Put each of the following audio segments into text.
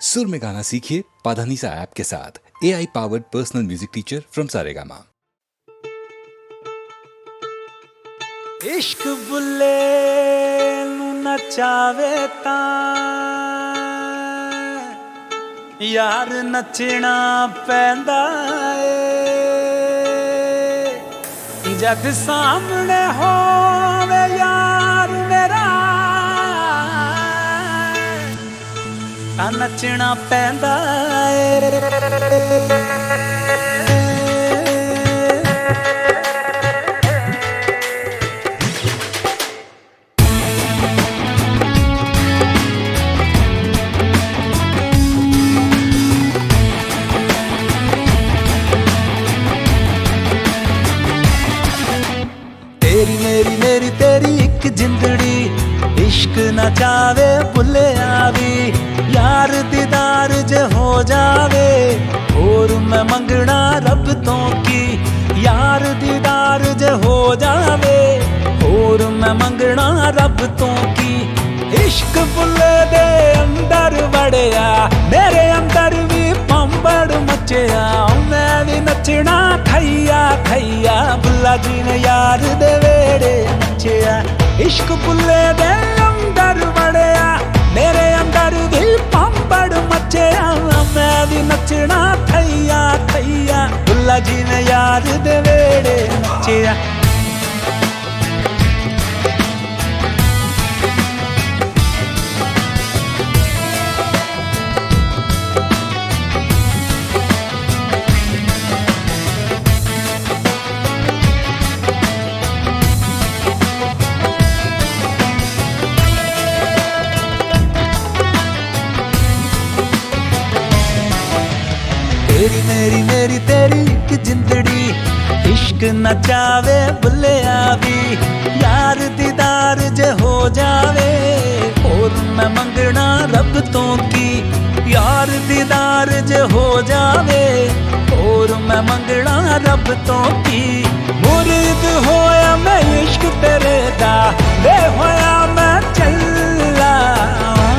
सुर में गाना सीखिए पाधानीसा ऐप के साथ A I powered personal music teacher from Saregama ਇਸ਼ਕ ਬੁੱਲੇ ਨੂੰ ਨਚਾਵੇ ਤਾਂ ਯਾਰ ਨੱਚਣਾ ਪੈਂਦਾ ਏ ਜਦ ਸਾਹਮਣੇ ਹੋਵੇ ਤਾਂ ਨੱਚਣਾ ਪੈਂਦਾ ਏ। ਤੇਰੀ ਮੇਰੀ ਮੇਰੀ ਤੇਰੀ ਇੱਕ ਜਿੰਦੜੀ ਇਸ਼ਕ ਨਾ ਜਾਵੇ ਭੁੱਲੇ। ਹੋ ਜਾਵੇ, ਹੋਰ ਮੈਂ ਮੰਗਣਾ ਰੱਬ ਤੋਂ ਕੀ? ਯਾਰ ਦੀਦਾਰ ਜੇ ਹੋ ਜਾਵੇ, ਹੋਰ ਮੈਂ ਮੰਗਣਾ ਰੱਬ ਤੋਂ ਕੀ? ਇਸ਼ਕ ਬੁੱਲੇ ਦੇ ਅੰਦਰ ਵੜਿਆ, ਮੇਰੇ ਅੰਦਰ ਵੀ ਪੰਬੜ ਮਚਿਆ, ਮੈਂ ਵੀ ਨੱਚਣਾ ਖਈਆ ਖਈਆ ਬੁੱਲਾ ਜੀ ਨੇ ਯਾਰ ਦੇ ਵੇੜੇ ਨੱਚਿਆ। ਇਸ਼ਕ ਬੁੱਲੇ ਦੇ ਖਈਆ ਬੁੱਲਾ ਜੀ ਨੇ ਯਾਰ ਦੇ ਵੇੜੇ ਤੇਰੀ ਮੇਰੀ ਮੇਰੀ, ਤੇਰੀ ਇੱਕ ਜਿੰਦੜੀ। ਇਸ਼ਕ ਨਚਾਵੇ ਭੁੱਲਿਆ ਵੀ ਯਾਰ ਦੀਦਾਰ ਜੇ ਹੋ ਜਾਵੇ, ਹੋਰ ਮੈਂ ਮੰਗਣਾ ਰੱਬ ਤੋਂ ਕੀ? ਯਾਰ ਦੀਦਾਰ ਜੇ ਹੋ ਜਾਵੇ, ਹੋਰ ਮੈਂ ਮੰਗਣਾ ਰੱਬ ਤੋਂ ਕੀ? ਮੁਰੀਦ ਹੋਇਆ ਮੈਂ ਇਸ਼ਕ ਤੇਰੇ ਦਾ, ਵੇ ਹੋਇਆ ਮੈਂ ਚੱਲਾ।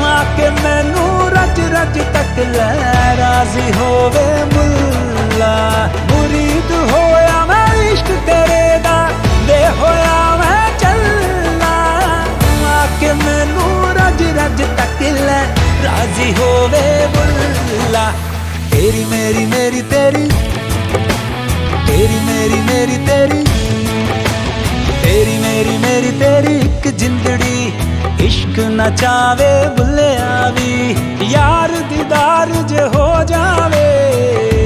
ਆ ਕੇ ਮੈਨੂੰ ਰਜ ਰਜ ਤੱਕ ਲੈ ਰਾਜ਼ੀ ਹੋਵੇ ਮੁੱਲਾ। ਮੁਰੀਦ ਹੋਇਆ ਮੈਂ ਇਸ਼ਕ ਤੇਰੇ ਦਾ, ਦੇ ਹੋਇਆ ਮੈਂ ਚੱਲਾ ਆ ਕੇ ਮੈਨੂੰ ਰਜ ਰਜ ਤੱਕ ਲੈ ਰਾਜ਼ੀ ਹੋਵੇ ਮੁੱਲਾ। ਤੇਰੀ ਮੇਰੀ ਮੇਰੀ ਤੇਰੀ ਤੇਰੀ ਮੇਰੀ ਮੇਰੀ ਤੇਰੀ। ਮੇਰੀ ਮੇਰੀ ਤੇਰੀ ਇੱਕ ਜਿੰਦੜੀ। ਇਸ਼ਕ ਨਾ ਚਾਵੇ ਭੁੱਲਿਆ ਵੀ ਯਾਰ ਦੀਦਾਰ ਜੇ ਹੋ ਜਾਵੇ।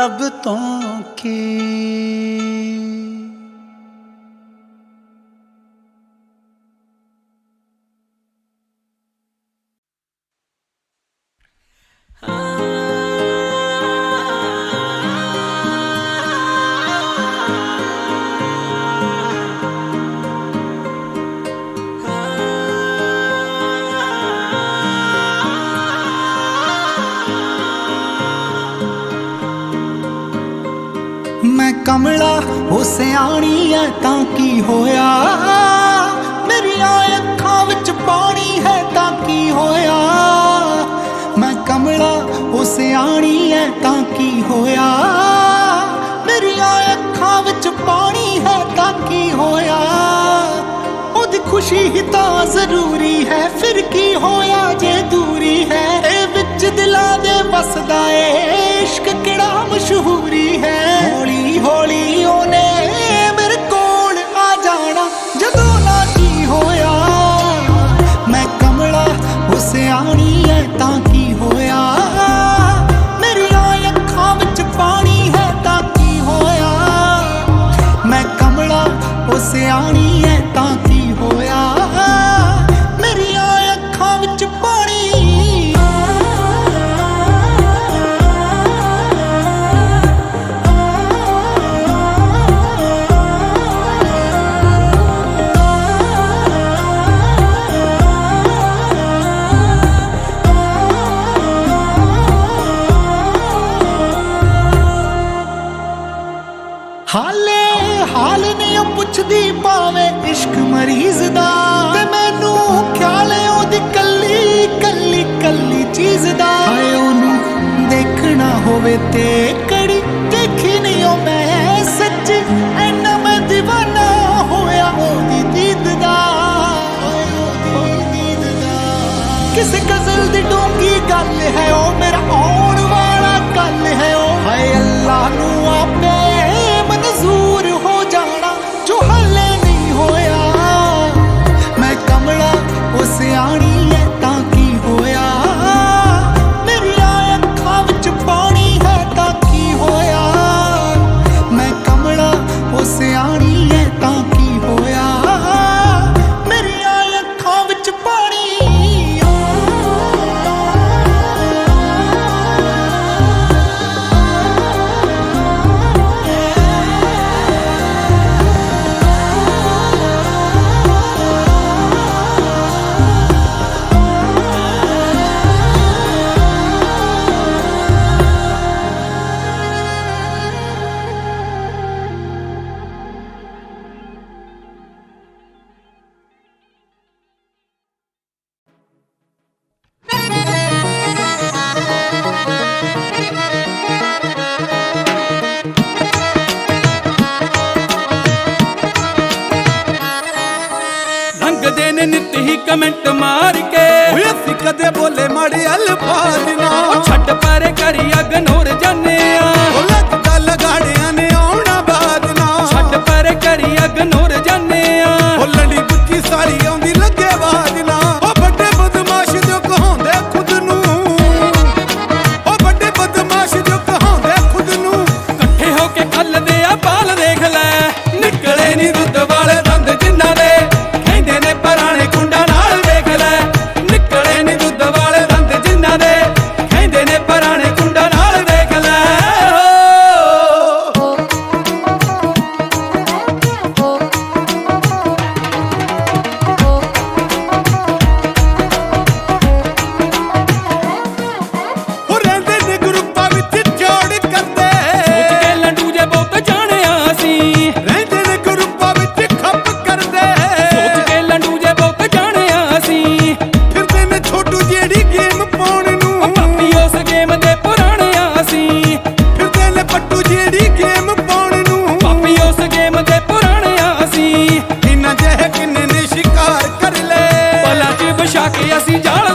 ਰੱਬ ਤੋਂ ਕੀ? ਮੈਂ ਕਮਲਾ ਹੋ ਸਿਆਣੀ ਐ ਤਾਂ ਕੀ ਹੋਇਆ? ਮੇਰੀਆਂ ਅੱਖਾਂ ਵਿੱਚ ਪਾਣੀ ਹੈ ਤਾਂ ਕੀ ਹੋਇਆ? ਮੈਂ ਕਮਲਾ, ਉਹ ਸਿਆਣੀ ਐ ਤਾਂ ਕੀ ਹੋਇਆ? ਮੇਰੀਆਂ ਅੱਖਾਂ ਵਿੱਚ ਪਾਣੀ ਹੈ ਤਾਂ ਕੀ ਹੋਇਆ? ਉਹਦੀ ਖੁਸ਼ੀ ਹੀ ਤਾਂ ਜ਼ਰੂਰੀ ਹੈ, ਫਿਰ ਕੀ ਹੋਇਆ ਜੇ ਦੂਰੀ ਹੈ? ਇਹ ਵਿੱਚ ਦਿਲਾਂ ਦੇ ਵਸਦਾ ਏ। ਤੇ ਕੜੀ ਦੇਖੀ ਨਹੀਂ ਉਹ ਮੈਂ ਸੱਚ। ਐਨਾ ਮੈਂ دیਵਾਨਾ ਹੋਇਆ ਉਹਦੀ ਦੀਦ ਦਾ। ਕਿਸੇ ਗਜ਼ਲ ਦੀ ਡੂੰਗੀ ਗੱਲ ਹੈ ਓ ਮਾਰੀਏ ਤਾਂ ਨੇ ਨਿੱਤ ਹੀ ਕਮੈਂਟ ਮਾਰ ਕੇ। ਓਏ ਅਸੀਂ ਕਦੇ ਬੋਲੇ ਮਾੜੇ ਅਲਫਾਜ਼ ਨਾ। ਛੱਡ ਪਰੇ ਕਰੀ ਅਗਨੋਰ ਜਾਣੇ ਆ ਉਹ ਲੱਗ ਨੇ ਆਉਣਾ ਬਾਦ ਨਾ। ਛੱਡ ਪਰ ਕਰੀ ਅਗਨੋਰ ਜਾਣੇ ਕੇ ਅਸੀਂ ਜਾਲ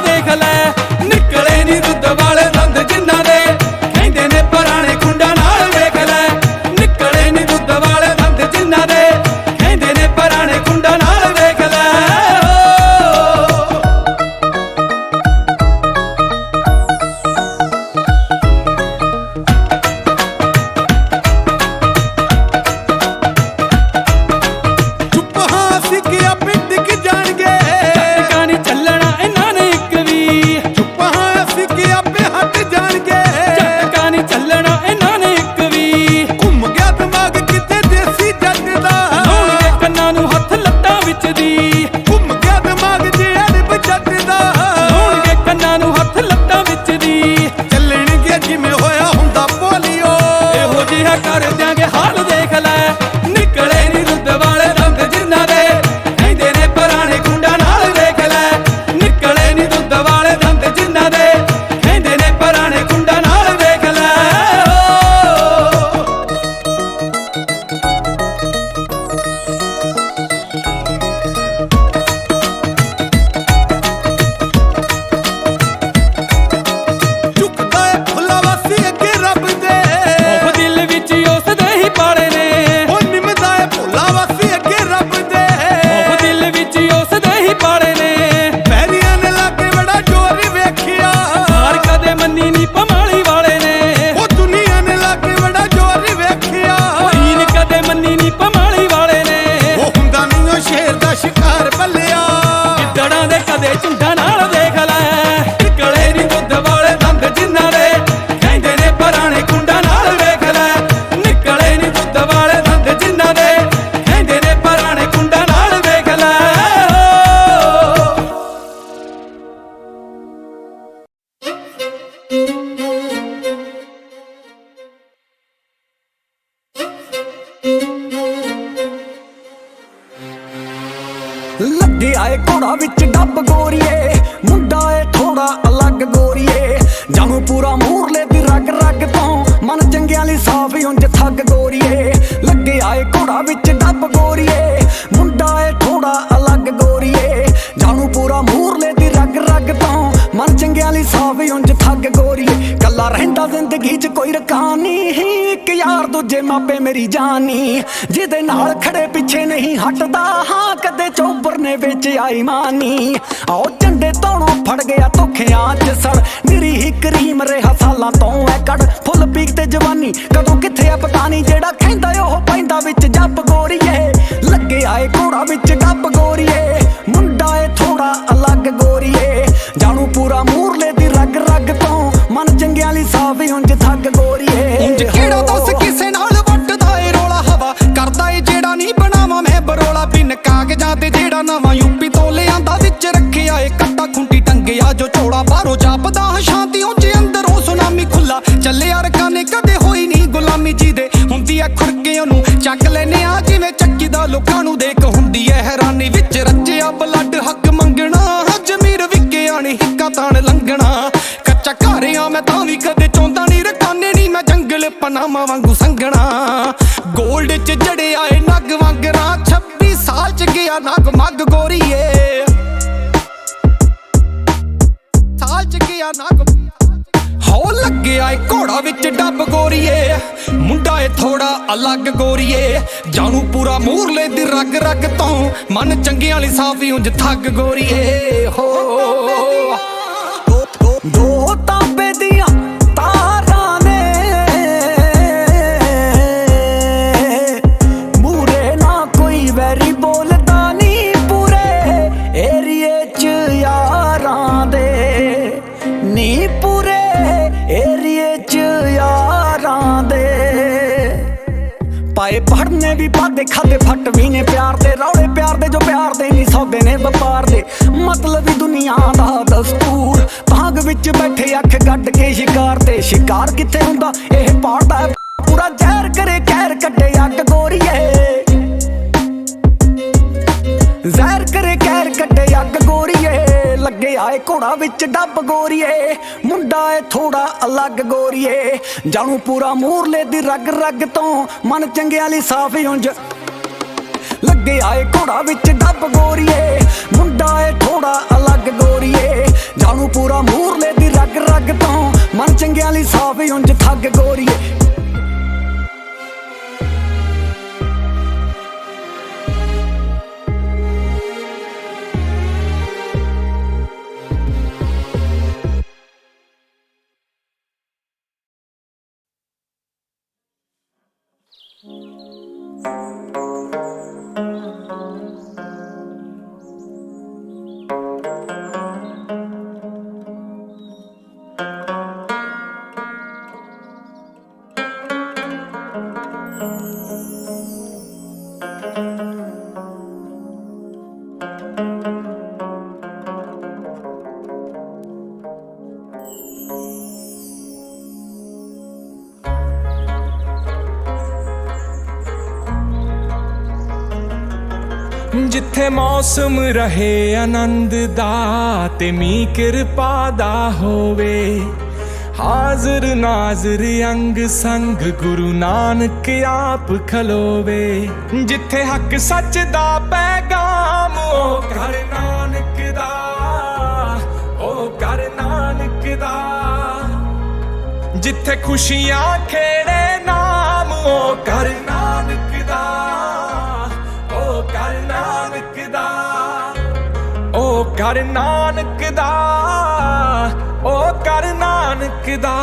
ਵਿੱਚ ਡੱਬ ਗੋਰੀਏ। ਮੁੰਡਾ ਏ ਥੋੜਾ ਅਲੱਗ ਗੋਰੀਏ। ਜਾਹੂ ਪੂਰਾ ਮੂਰਲੇ ਦੀ ਰਗ ਰਗ ਤੋਂ। ਮਨ ਚੰਗਿਆਂ ਲਈ ਸਾਫ਼ ਉਂਝ ਥੱਗ ਗੋਰੀਏ। ਲੱਗੇ ਆਏ ਘੋੜਾ ਵਿੱਚ ਡੱਬ ਗੋਰੀਏ। ਮੁੰਡਾ ਏ ਥੋੜਾ ਅਲੱਗ ਗੋਰੀਏ। ਜਾਹੂ ਪੂਰਾ ਮੂਰਲੇ ਦੀ ਰਗ ਰਗ ਤੋਂ। ਮਨ ਚੰਗਿਆਂ ਲਈ ਸਾਫ਼ ਉਂਝ ਥੱਗ ਗੋਰੀਏ। ਕੱਲਾ ਰਹਿੰਦਾ ਜ਼ਿੰਦਗੀ 'ਚ ਕੋਈ ਰਕਾਨੀ ਇੱਕ ਯਾਰ ਦੂਜੇ ਮਾਪੇ ਮੇਰੀ ਜਾਨੀ, ਜਿਹਦੇ ਨਾਲ ਖੜੇ ਪਿੱਛੇ ਨਹੀਂ ਹਟਦਾ। ਹਾਂ, ਕਦੇ ਚੋਬਰ ਨੇ ਵਿੱਚ ਆਈ ਮਾਨੀ। ਆਓ ਝੰਡੇ ਤੋਣੋਂ ਫੜ ਗਿਆ ਧੋਖਿਆਂ 'ਚ ਸੜ। ਨਿਰੀ ਹੀ ਕਰੀਮ ਰਿਹਾ ਸਾਲਾਂ ਤੋਂ ਐ ਕੱਢ। ਫੁੱਲ ਪੀਕ ਤੇ ਜਵਾਨੀ, ਕਦੋਂ ਕਿੱਥੇ ਆ ਪਤਾ ਨਹੀਂ ਜਿਹੜਾ ਕਹਿੰਦਾ, ਉਹ ਪੈਂਦਾ ਵਿੱਚ ਜੱਬ ਚੱਲਿਆ ਰਕਾਨੇ ਕਦੇ ਹੋਈ ਨਹੀਂ ਗੁਲਾਮੀ ਜੀ ਦੇ ਹੁੰਦੀ ਐ ਖੁਰਕੇ ਉਹਨੂੰ ਚੱਕ ਲੈਨੇ ਆ, ਜਿਵੇਂ ਚੱਕੀ ਦਾ ਲੋਕਾਂ ਨੂੰ ਦੇਖ। ਹੁੰਦੀ ਐ ਹੈਰਾਨੀ ਵਿੱਚ ਰੱਜਿਆ ਬਲੱਡ ਹੱਕ ਮੰਗਣਾ। ਜਮੀਰ ਵਿਕਿਆ ਨੀ ਹਿੱਕਾ ਤਾਣ ਲੰਘਣਾ। ਕੱਚਾ ਘਰਿਆ ਮੈਂ ਤਾਂ ਵੀ ਕਦੇ ਚਾਹੁੰਦਾ ਨਹੀਂ ਰਕਾਨੇ ਨਹੀਂ ਮੈਂ ਜੰਗਲ ਪਨਾਮਾ ਵਾਂਗੂ ਸੰਘਣਾ। ਗੋਲਡ ਚ ਜੜਿਆ ਏ ਨਗ ਵਾਂਗਰਾ 26 ਸਾਲ ਚ ਗਿਆ ਨਗ ਮੱਗ ਗੋਰੀਏ। ਸਾਲ ਚ ਗਿਆ ਨਗ ਗਿਆ ਏ, ਘੋੜਾ ਵਿੱਚ ਡੱਬ ਗੋਰੀਏ। ਮੁੰਡਾ ਏ ਥੋੜਾ ਅਲੱਗ ਗੋਰੀਏ। ਜਾਣੂ ਪੂਰਾ ਮੂਰਲੇ ਦੀ ਰਗ ਰਗ ਤੋਂ, ਮਨ ਚੰਗਿਆਂ ਲਈ ਸਾਫੀ ਉਂਝ ਥੱਗ ਗੋਰੀਏ। ਹੋ ਗੋਰੀਏ ਲੱਗੇ ਘੋੜਾ ਵਿੱਚ ਡੱਬ ਗੋਰੀਏ, ਮੁੰਡਾ ਏ ਥੋੜਾ ਅਲੱਗ ਗੋਰੀਏ। ਜਾਣੂ ਪੂਰਾ ਮੂਰਲੇ ਦੀ ਰਗ ਰਗ ਤੋਂ ਮਨ ਚੰਗਿਆਂ ਲਈ ਸਾਫ਼ ਉਂਝ। ਲੱਗੇ ਆਏ ਘੋੜਾ ਵਿੱਚ ਡੱਬ ਗੋਰੀਏ, ਮੁੰਡਾ ਏ ਥੋੜਾ ਅਲੱਗ ਗੋਰੀਏ। ਜਾਣੂ ਪੂਰਾ ਮੂਰਲੇ ਦੀ ਰਗ ਰਗ ਤੋਂ ਮਨ ਚੰਗਿਆਂ ਲਈ ਸਾਫ਼ ਉਂਝ ਥੱਗ ਗੋਰੀਏ। ਜਿੱਥੇ ਮੌਸਮ ਰਹੇ, ਆਨੰਦ ਦਾ ਤੇ ਮੀ ਕਿਰਪਾ ਦਾ ਹੋਵੇ। ਹਾਜ਼ਰ ਨਾਜ਼ਰ ਅੰਗ ਸੰਗ ਗੁਰੂ ਨਾਨਕ ਆਪ ਖਲੋਵੇ। ਜਿੱਥੇ ਹੱਕ ਸੱਚ ਦਾ ਪੈਗਾਮ ਉਹ ਘਰ ਨਾਨਕ ਦਾ ਉਹ ਘਰ ਨਾਨਕ ਦਾ। ਜਿੱਥੇ ਖੁਸ਼ੀਆਂ ਖੇੜੇ ਨਾਮ ਉਹ ਕਰ ਉਹ ਕਰ ਨਾਨਕ ਦਾ ਉਹ ਕਰ ਨਾਨਕ ਦਾ।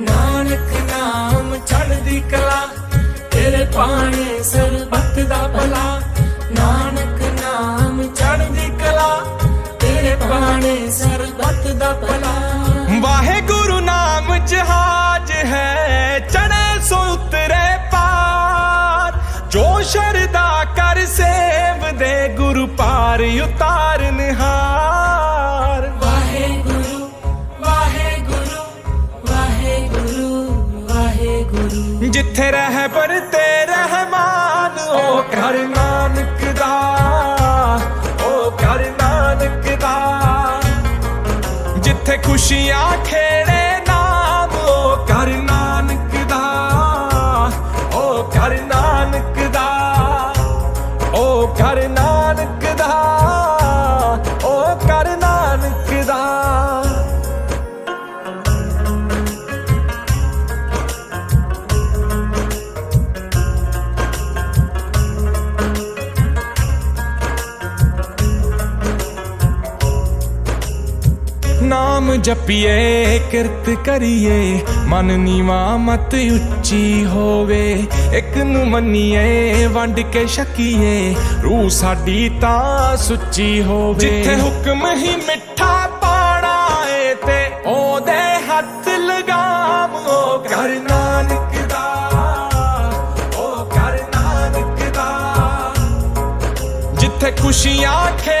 ਨਾਨਕ ਨਾਮ ਚੜ੍ਹਦੀ ਕਲਾ, ਤੇਰੇ ਪਾਣੇ ਸਰਬਤ ਦਾ ਭਲਾ। ਨਾਨਕ ਨਾਮ ਚੜ੍ਹਦੀ ਕਲਾ, ਤੇਰੇ ਪਾਣੇ ਸਰਬਤ ਦਾ ਭਲਾ। ਵਾਹਿਗੁਰੂ ਪਾਰ ਉਤਾਰਨ ਹਾਰ ਵਾਹਿਗੁਰੂ ਵਾਹਿਗੁਰੂ ਵਾਹਿਗੁਰੂ ਵਾਹਿਗੁਰੂ। ਜਿੱਥੇ ਰਹਿ ਪਰ ਤੇ ਰਹਿਮਾਨ ਉਹ ਕਰ ਨਾਨਕ ਦਾ ਉਹ ਕਰ ਨਾਨਕ ਦਾ। ਜਿੱਥੇ ਖੁਸ਼ੀਆਂ ਖੇੜੇ ਜਪੀਏ ਕਿਰਤ ਕਰੀਏ। ਮਨ ਨੀਵਾ ਮਤ ਉੱਚੀ ਹੋਵੇ। ਇੱਕ ਨੂੰ ਮੰਨੀਏ ਵੰਡ ਕੇ ਛਕੀਏ। ਰੂਹ ਸਾਡੀ ਤਾਂ ਸੁੱਚੀ ਹੋਵੇ। ਜਿੱਥੇ ਹੁਕਮ ਹੀ ਮਿੱਠਾ ਪਾਣਾ ਏ ਤੇ ਉਹਦੇ ਹੱਥ ਲਗਾਮ ਉਹ ਕਰ ਨਾਨਕ ਦਾ ਉਹ ਕਰ ਨਾਨਕ ਦਾ। ਜਿੱਥੇ ਖੁਸ਼ੀਆਂ ਖੇੜੇ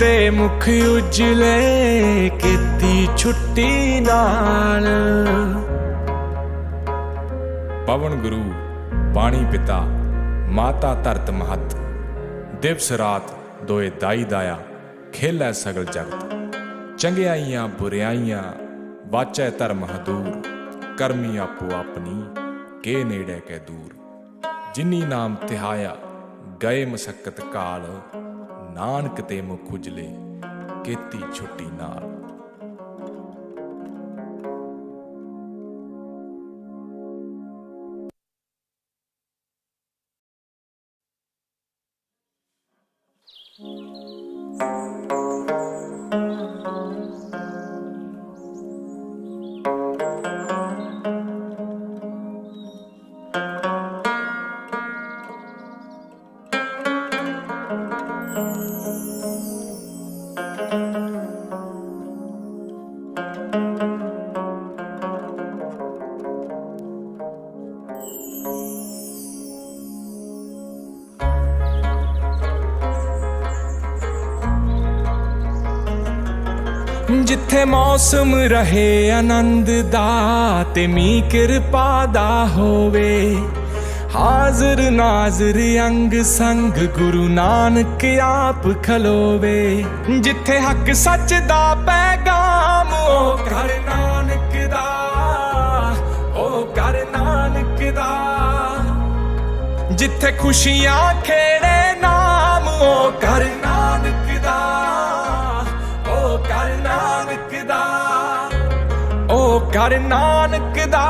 ਤੇ ਮੁਖ ਉਜਲੇ ਕੀਤੀ ਛੁੱਟੀ ਨਾਲ। ਪਵਨ ਗੁਰੂ ਪਾਣੀ ਪਿਤਾ, ਮਾਤਾ ਧਰਤ ਮਹਤ, ਦਿਵਸ ਰਾਤ ਦੋਏ ਦਾਈ ਦਾਇਆ, ਖੇਲੈ ਸਗਲ ਜਗਤ। ਚੰਗਿਆਈਆਂ ਬੁਰਿਆਈਆਂ, ਵਾਚੈ ਧਰਮ ਹਦੂਰ ਕਰਮੀ ਆਪੋ ਆਪਣੀ, ਕੇ ਨੇੜੇ ਕੇ ਦੂਰ। ਜਿਨੀ ਨਾਮ ਤਿਹਾਇਆ, ਗਏ ਮਸਕਤ ਕਾਲ ਨਾਨਕ ਤੇ ਮੁਖ ਉਜਲੇ ਕੀਤੀ ਛੁੱਟੀ ਨਾਲ। ਜਿੱਥੇ ਮੌਸਮ ਰਹੇ ਆਨੰਦ ਦਾ ਤੇ ਮੀ ਕਿਰਪਾ ਦਾ ਹੋਵੇ। ਹਾਜ਼ਰ ਨਾਜ਼ਰ ਅੰਗ ਸੰਗ ਗੁਰੂ ਨਾਨਕ ਆਪ ਖਲੋਵੇ। ਜਿੱਥੇ ਹੱਕ ਸੱਚ ਦਾ ਪੈਗਾਮ ਉਹ ਘਰ ਨਾਨਕ ਦਾ ਉਹ ਘਰ ਨਾਨਕ ਦਾ। ਜਿੱਥੇ ਖੁਸ਼ੀਆਂ ਖੇੜੇ ਨਾਮ ਉਹ ਕਰ ਉਹ ਕਰ ਨਾਨਕ ਦਾ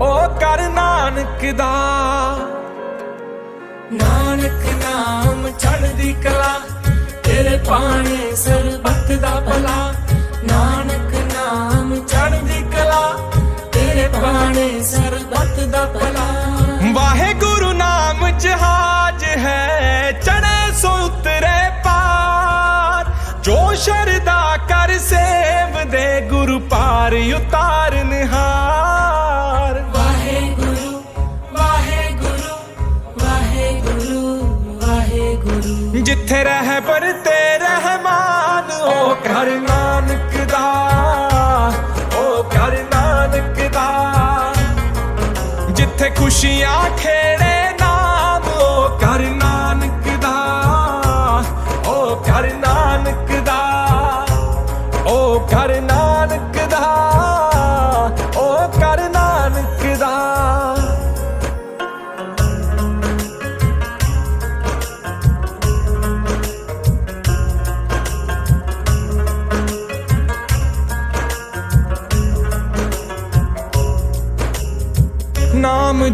ਉਹ ਕਰ ਨਾਨਕ ਦਾ। ਨਾਨਕ ਨਾਮ ਚੜ੍ਹਦੀ ਕਲਾ, ਤੇਰੇ ਪਾਣੇ ਸਰਬੱਤ ਦਾ ਭਲਾ। ਜਿੱਥੇ ਖੁਸ਼ੀਆਂ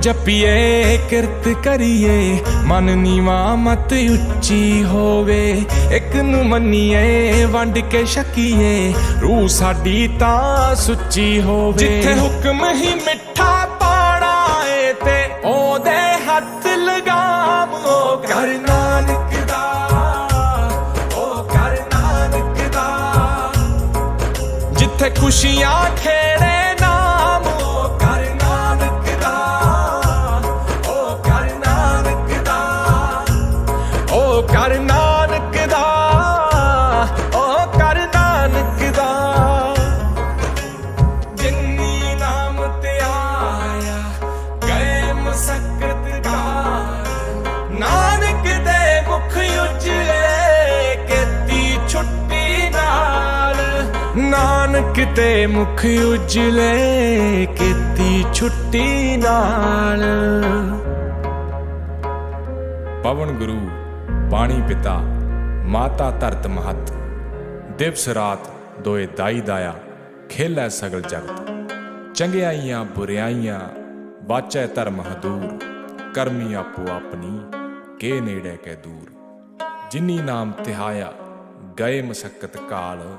ਜਪੀਏ, ਕਿਰਤ ਕਰੀਏ। ਮਨ ਨੀਵਾ, ਮਤ ਉੱਚੀ ਹੋਵੇ। ਇੱਕ ਨੂੰ ਮੰਨੀਏ, ਵੰਡ ਕੇ ਛਕੀਏ। ਰੂਹ ਸਾਡੀ ਤਾਂ ਸੁੱਚੀ ਹੋਵੇ। ਜਿੱਥੇ ਹੁਕਮ ਹੀ ਮਿੱਠਾ ਪਾਣਾ ਏ ਤੇ ਉਹਦੇ ਹੱਥ ਲਗਾਮ। ਉਹ ਕਰ ਨਾਨਕ ਦਾ ਉਹ ਕਰ ਨਾਨਕ ਜਿੱਥੇ ਖੁਸ਼ੀਆਂ ਖੇੜੇ ਕੀਤੀ ਛੁੱਟੀ ਮੁਖ ਉਜਲੇ ਕੀਤੀ ਛੁੱਟੀ ਨਾਲ। ਪਵਨ ਗੁਰੂ ਪਾਣੀ ਪਿਤਾ, ਮਾਤਾ ਧਰਤ ਮਹਤ, ਦਿਵਸ ਰਾਤ ਦੋਏ ਦਾਈ ਦਾਇਆ, ਖੇਲੈ ਸਗਲ ਜਗਤ। ਚੰਗਿਆਈਆਂ ਬੁਰਿਆਈਆਂ, ਬਾਚੈ ਧਰਮ ਹਦੂਰ, ਕਰਮੀ ਆਪੋ ਆਪਣੀ, ਕੇ ਨੇੜੇ ਕੈ ਦੂਰ। ਜਿਨੀ ਨਾਮ ਤਿਹਾਇਆ, ਗਏ ਮਸਕਤ ਕਾਲ